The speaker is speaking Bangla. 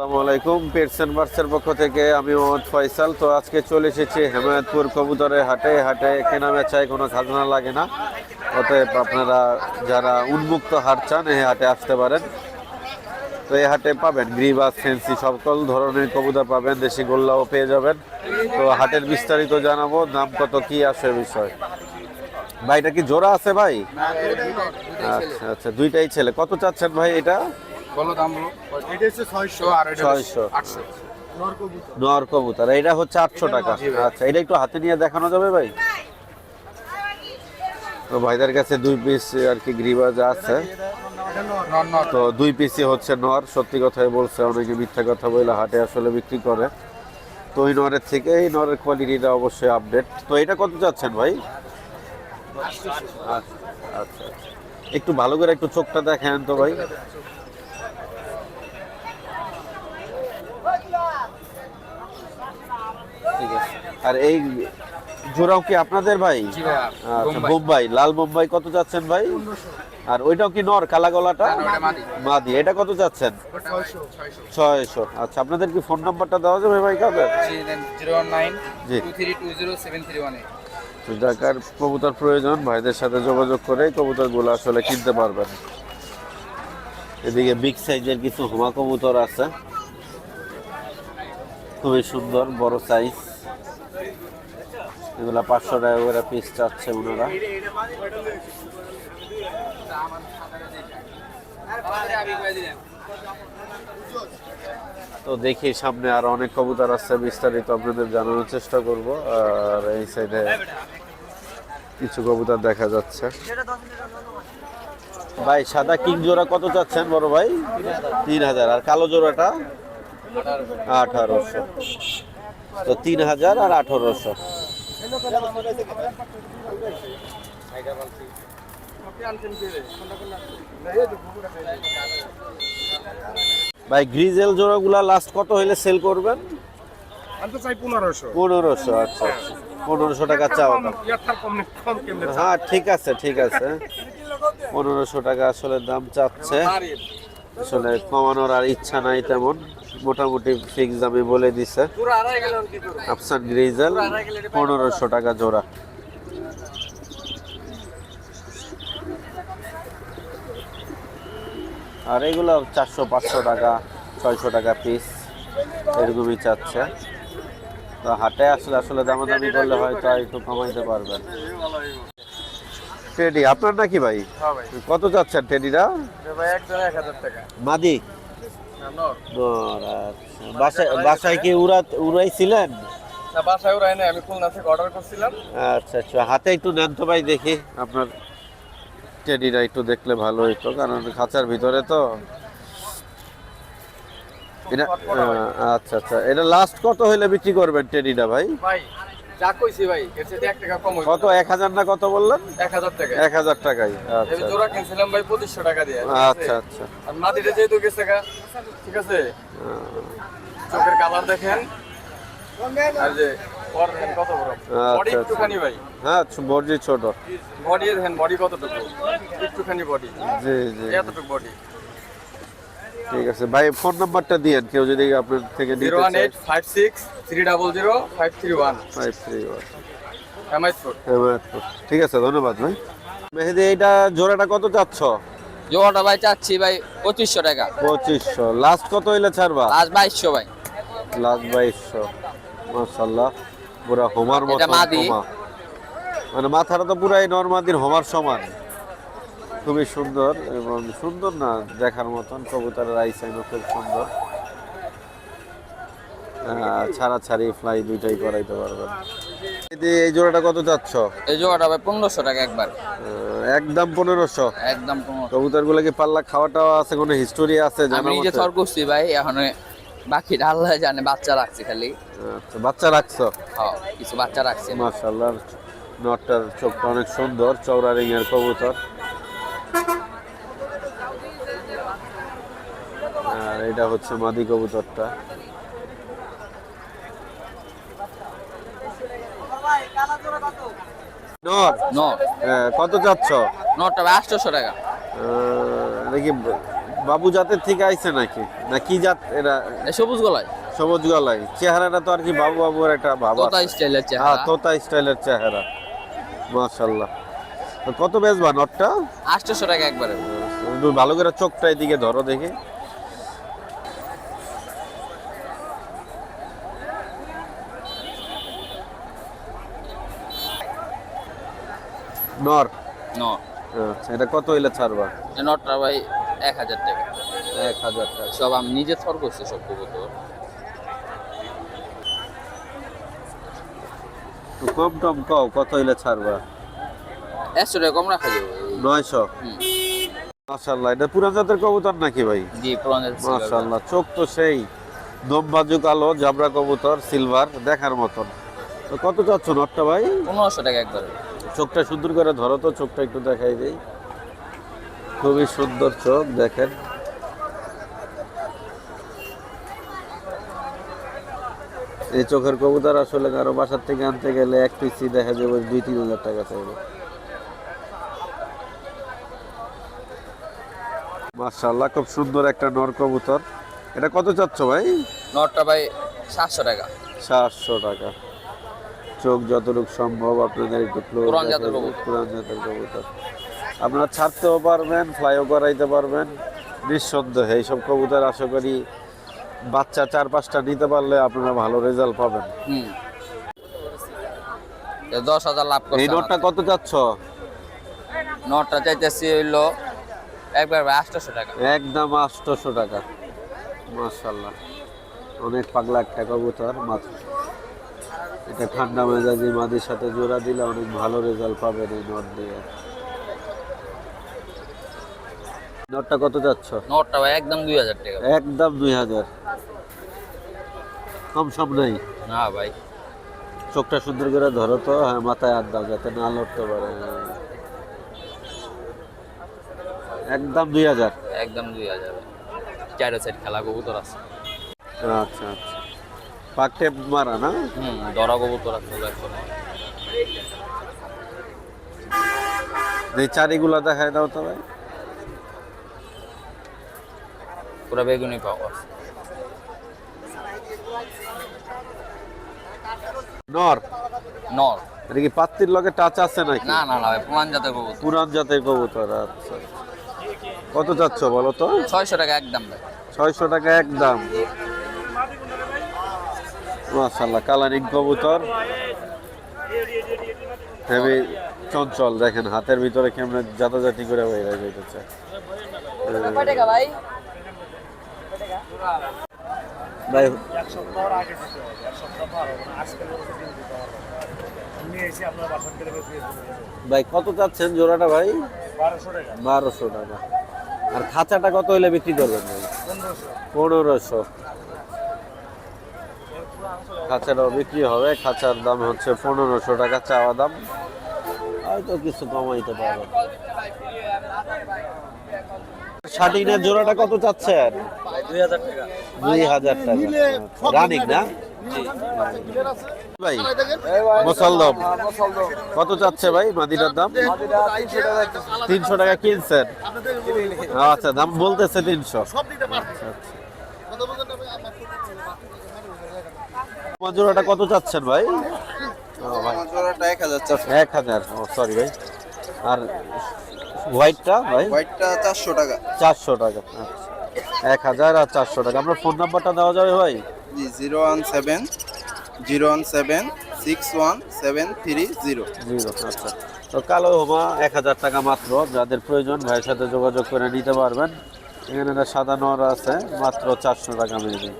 আসসালামু আলাইকুম পেটসেন বার্সের পক্ষ থেকে আমি মোহাম্মদ ফয়সাল। তো আজকে চলে এসেছি হেমায়তপুর কবুতরের হাটে। হাটে কেনা বেচায় কোনো খাজনা লাগে না। অতএব আপনারা যারা উন্মুক্ত হাট চান এই হাটে আসতে পারেন। তো এই হাটে পাবেন গ্রিবাস ফেন্সি সকল ধরনের কবুতর পাবেন দেশি গোল্লাও পেয়ে যাবেন। তো হাটের বিস্তারিত জানাব দাম কত কি আসে বিষয়? ভাইটা কি জোড়া আছে ভাই? আচ্ছা আচ্ছা দুইটাই ছেলে। কত চাচ্ছেন ভাই এটা? বলো দাম বলো। এটা হচ্ছে ছয়শো। আর এটা ছয়শো। আটশো। নর কবুতর। এটা হচ্ছে আটশো টাকা। আচ্ছা এটা একটু হাতে নিয়ে দেখানো যাবে ভাই? তো ভাইদের কাছে দুই পিস আর কি গ্রিবাজ আছে। তো দুই পিসই হচ্ছে নর। সত্যি কথাই বলছে অনেকে মিথ্যা কথা বলে হাটে আসলে বিক্রি করে। তো ওই নরের থেকে এই নরের কোয়ালিটিটা অবশ্যই আপডেট তো এটা কত যাচ্ছেন ভাই? আচ্ছা আচ্ছা। একটু ভালো করে একটু চোখটা দেখেন তো ভাই। ঠিক আছে। আর এই জোড়াও কি আপনাদের ভাই? আচ্ছা বোম্বাই। লাল বোম্বাই কত যাচ্ছেন ভাই? আর ওইটাও কি নর কালা গলাটা? মাদি। এটা কত যাচ্ছেন? ছয়শো। আচ্ছা আপনাদের কি ফোন নাম্বারটা দেওয়া যাবে ভাই তো যাকার কবুতর প্রয়োজন ভাইদের সাথে যোগাযোগ করে কবুতরগুলো আসলে কিনতে পারবেন। এদিকে বিগ সাইজের কিছু হুমা কবুতর আছে। খুবই সুন্দর বড় সাইজ এগুলা পাঁচশো টাকা করে পিস চাচ্ছে ওনারা। তো দেখি সামনে আরও অনেক কবুতর আছে, বিস্তারিত আপনাদের জানানোর চেষ্টা করব। আর এই সাইডে কিছু কবুতর দেখা যাচ্ছে। ভাই, সাদা কিং জোড়া কত চাচ্ছেন বড় ভাই? তিন হাজার। আর কালো জোড়াটা? আঠারোশো। তো তিন হাজার আর আঠারোশো। ভাই গ্রিজেল জোড়াগুলা লাস্ট কত হইলে সেল করবেন? আমি তো চাই পনেরোশো। পনেরোশো আচ্ছা আচ্ছা। পনেরোশো টাকা কেমনে হ্যাঁ ঠিক আছে ঠিক আছে। পনেরোশো টাকা আসলে দাম চাচ্ছে। আসলে কমানোর আর ইচ্ছা নাই তেমন। মোটামুটি ফিক্স দামে বলে দিছে। আফসান গ্রিজেল পনেরোশো টাকা জোড়া। আর এগুলো চারশো পাঁচশো টাকা ছয়শো টাকা পিস এরকমই চাচ্ছে। তো হাটে আসলে আসলে দামাদামি করলে হয়তো আর একটু কমাইতে পারবেন। টেডি আপনার নাকি ভাই? হ্যাঁ কত চাচ্ছেন এক হাজার টাকা। মাদি? আচ্ছা। বাসায় বাসায় কি উড়া উড়াইছিলেন? বাসায় ওরাই নাই আমি খুলনা থেকে অর্ডার করছিলাম। আচ্ছা আচ্ছা। হাতে একটু নেন তো ভাই দেখি। আপনার টেডিটা একটু দেখলে ভালো হইতো কারণ খাঁচার ভিতরে তো এটা আচ্ছা আচ্ছা। এটা লাস্ট কত হইলে বিক্রি করবেন টেডিটা ভাই? ভাই যা কইছি ভাই এর সাথে টাকা কম কত এক হাজার না কত বললেন? এক হাজার টাকা। এক হাজার টাকাই এই আচ্ছা জোড়া কিনছিলাম ভাই পঁচিশশো টাকা দিয়ে আচ্ছা আচ্ছা। আর মাটিটা যেহেতু গেছে গা, ঠিক আছে? চোখের কালার দেখেন। আর যে কত বড়? বডি আচ্ছা। একটুখানি ভাই। হ্যাঁ বডি ছোট। বডি দেখেন বডি কতটুকু? একটুখানি বডি। জি জি। এতটুকু বডি। ঠিক আছে। ভাই ফোন নাম্বারটা দিয়েন কেউ যদি আপনার থেকে জিরো নিতে চায়। Eight five six three double zero five three one. Five three Hemayetpur. ঠিক আছে ধন্যবাদ ভাই। মেহেদি এইটা জোড়াটা কত চাচ্ছ? জোড়াটা ভাই চাচ্ছি ভাই পঁচিশশো টাকা। পঁচিশশো। লাস্ট কত হইলে ছাড়বা? আজ বাইশশো ভাই। লাস্ট বাইশশো। মাশাল্লাহ পুরা হোমার মতো এটা। মানে মাথাটা তো পুরাই নর্মাদির হোমার সমান। খুবই সুন্দর এবং সুন্দর না দেখার মতন। কবুতরের আইসাইনও খুব সুন্দর। ছাড়া ছাড়ি ফ্লাই দুইটাই করাইতে পারবেন। এই জোড়াটা কত চাচ্ছ? এই জোড়াটা ভাই পনেরোশো টাকা একবার। একদম পনেরোশো। একদম কবুতরগুলো কি পাল্লা খাওয়াটাও আছে? কোনো হিস্টোরি আছে? আমি জানা নিজে? থর করছি ভাই এখন বাকি আল্লাহ জানে বাচ্চা রাখছি খালি। আচ্ছা বাচ্চা রাখছো? হ্যাঁ কিছু বাচ্চা রাখছি। মাশাআল্লাহ নটটার চোখটা অনেক সুন্দর চৌরা রিং এর কবুতর। আর এটা হচ্ছে মাদি কবুতরটা। নর। নর। হ্যাঁ, কত চাচ্ছ? নরটা আটশোশো টাকা। আহ, দেখি বাবু জাতের থেকে আইছে নাকি? না কি জাত এরা সবুজ গলায়। সবুজ গলায়। চেহারাটা তো আর কি বাবু বাবুর একটা ভাব তোতা আছে। স্টাইলের হ্যাঁ চেহারা। তোতা স্টাইলের চেহারা। মাশাল্লাহ কত বেচবা নটটা? আটশোশো টাকা একবারে। ভালো করে চোখটা এদিকে ধরো দেখি। নর। ন। আচ্ছা এটা কত হইলে ছাড়বা? নটটা ভাই এক হাজার টাকা। এক হাজার টাকা। সব আমি নিজে থর করছি সব কবুতর। কম টম কও কত হইলে ছাড়বা? একশো টাকা কম রাখা যাবে। নয়শো। হুম। মাশাল্লাহ এটা পুরান জাতের কবুতর নাকি ভাই? জি পুরান জাতের মাশাল্লাহ চোখ তো সেই। দমবাজু কালো জাবরা কবুতর সিলভার দেখার মতন। তো কত চাচ্ছ নটটা ভাই? পনেরোশো টাকা একবারে। চোখটা সুন্দর করে ধরো তো চোখটা একটু দেখাই দেই। খুবই সুন্দর চোখ দেখেন। এই চোখের কবুতর আসলে কারও বাসার থেকে আনতে গেলে এক পিসি দেখা যাবে দুই তিন হাজার টাকা চাইবে। মার্শাল্লাহ খুব সুন্দর একটা নর কবুতর। এটা কত চাচ্ছ ভাই? নরটা ভাই সাতশো টাকা। সাতশো টাকা। চোখ যতটুকু সম্ভব আপনাদের একটু close পুরান জাতের কবুতর। আপনারা ছাড়তেও পারবেন ফ্লাইও করাইতে পারবেন। নিঃসন্দেহে এইসব কবুতর আশা করি বাচ্চা চার পাঁচটা নিতে পারলে আপনারা ভালো রেজাল্ট পাবেন। দশ হাজার লাভ এই নোটটা কত চাচ্ছ? নটটা চাইতেছি হইল একবার ভাই আটশোশো টাকা। একদম আটশোশো টাকা। মাশাল্লাহ অনেক পাগলা একটা কবুতর মাত্র। এটা ঠান্ডা মেজাজি মাদির সাথে জোড়া দিলে অনেক ভালো রেজাল্ট পাবেন এই নট দিয়ে। নটটা কত যাচ্ছ? নটটা ভাই একদম দুই হাজার টাকা। একদম দুই হাজার। কম সম নাই। না ভাই। চোখটা সুন্দর করে ধরো তো হ্যাঁ মাথায় হাত দাও যাতে না লড়তে পারে। একদম দুই হাজার। একদম দুই হাজার। চারো সাইড খেলা কবুতর আছে। আচ্ছা আচ্ছা। পাক টেপ মারা না? হুম দরা কবুতর আছে এই চারিগুলা দেখায় দাও তো ভাই। পুরো বেগুনি পাওয়া নর? নর। এটা কি পাত্তির লগে টাচ আছে নাকি? না না না পুরান জাতের কবুতর। পুরান জাতের কবুতর আচ্ছা। কত যাচ্ছ বলো তো? ছয়শো টাকা একদম ছয়শো টাকা একদম। মাশাল্লাহ কালারিং কবুতর। হেভি চঞ্চল দেখেন হাতের ভিতরে কেমন জাতাজাতি করে বাইরে যাইতেছে। ভাই ভাই কত চাচ্ছেন জোড়াটা ভাই? বারোশো টাকা। বারোশো টাকা। আর খাঁচাটা কত হইলে বিক্রি করবেন ভাই? পনেরোশো। খাঁচাটাও বিক্রি হবে খাঁচার দাম হচ্ছে পনেরোশো টাকা চাওয়া দাম। হয়তো কিছু কমাইতে পারবে শাটিনের জোড়াটা কত চাচ্ছেন? দুই হাজার টাকা। দুই হাজার টাকা। রানিক না? ভাই মুসলদম। কত চাচ্ছে ভাই মাদিনার দাম? তিনশো টাকা কিনছেন। আচ্ছা দাম বলতেছে তিনশো। জোড়াটা কত চাচ্ছেন ভাই? এক হাজার সরি ভাই। আর হোয়াইটটা ভাই? হোয়াইটটা চারশো টাকা। চারশো টাকা। আচ্ছা। এক হাজার আর চারশো টাকা। আপনার ফোন নাম্বারটা দেওয়া যাবে ভাই? জি, zero one seven, zero one seven, six one seven three zero. Zero আচ্ছা। তো কালো হোমা এক হাজার টাকা মাত্র, যাদের প্রয়োজন ভাইয়ের সাথে যোগাযোগ করে নিতে পারবেন। এখানে সাদা নর আছে, মাত্র চারশো টাকা মেয়ে